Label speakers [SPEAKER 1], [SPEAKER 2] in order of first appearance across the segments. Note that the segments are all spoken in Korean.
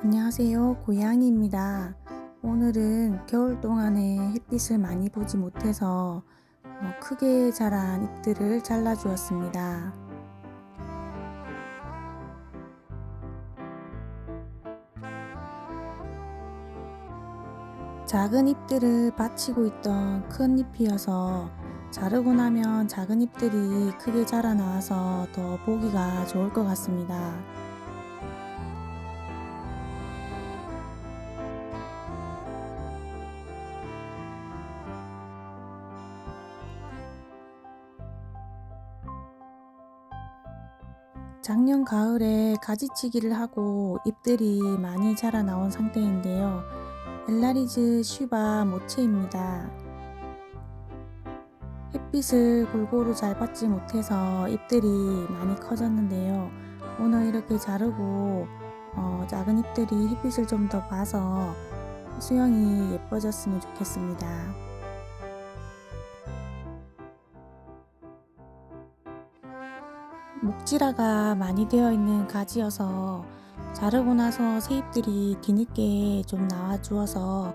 [SPEAKER 1] 안녕하세요. 고양이입니다. 오늘은 겨울 동안에 햇빛을 많이 보지 못해서 어, 크게 자란 잎들을 잘라 주었습니다. 작은 잎들을 받치고 있던 큰 잎이어서 자르고 나면 작은 잎들이 크게 자라 나와서 더 보기가 좋을 것 같습니다. 작년 가을에 가지치기를 하고 잎들이 많이 자라 나온 상태인데요. 엘라리즈 슈바 모체입니다. 햇빛을 골고루 잘 받지 못해서 잎들이 많이 커졌는데요. 오늘 이렇게 자르고 어, 작은 잎들이 햇빛을 좀 더 봐서 수영이 예뻐졌으면 좋겠습니다. 목질화가 많이 되어 있는 가지여서 자르고 나서 새잎들이 뒤늦게 좀 나와 주어서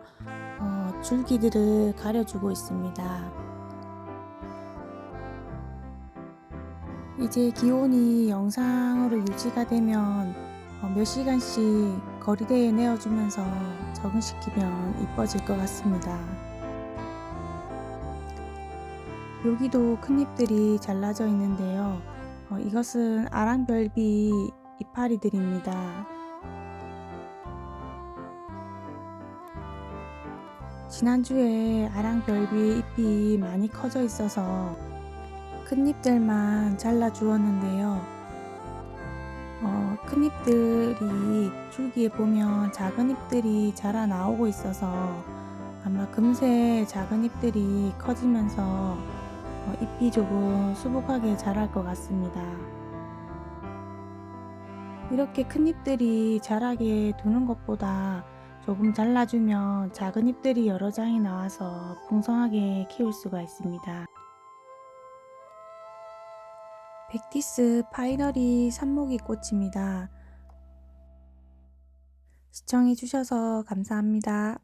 [SPEAKER 1] 어, 줄기들을 가려주고 있습니다. 이제 기온이 영상으로 유지가 되면 어, 몇 시간씩 거리대에 내어주면서 적응시키면 이뻐질 것 같습니다. 여기도 큰 잎들이 잘라져 있는데요. 어, 이것은 아랑별비 이파리들입니다. 지난주에 아랑별비 잎이 많이 커져 있어서 큰 잎들만 잘라 주었는데요. 어, 큰 잎들이 줄기에 보면 작은 잎들이 자라 나오고 있어서 아마 금세 작은 잎들이 커지면서 어, 잎이 조금 수북하게 자랄 것 같습니다. 이렇게 큰 잎들이 자라게 두는 것보다 조금 잘라주면 작은 잎들이 여러 장이 나와서 풍성하게 키울 수가 있습니다. 백티스 파이널이 산모기 꽃입니다. 시청해주셔서 감사합니다.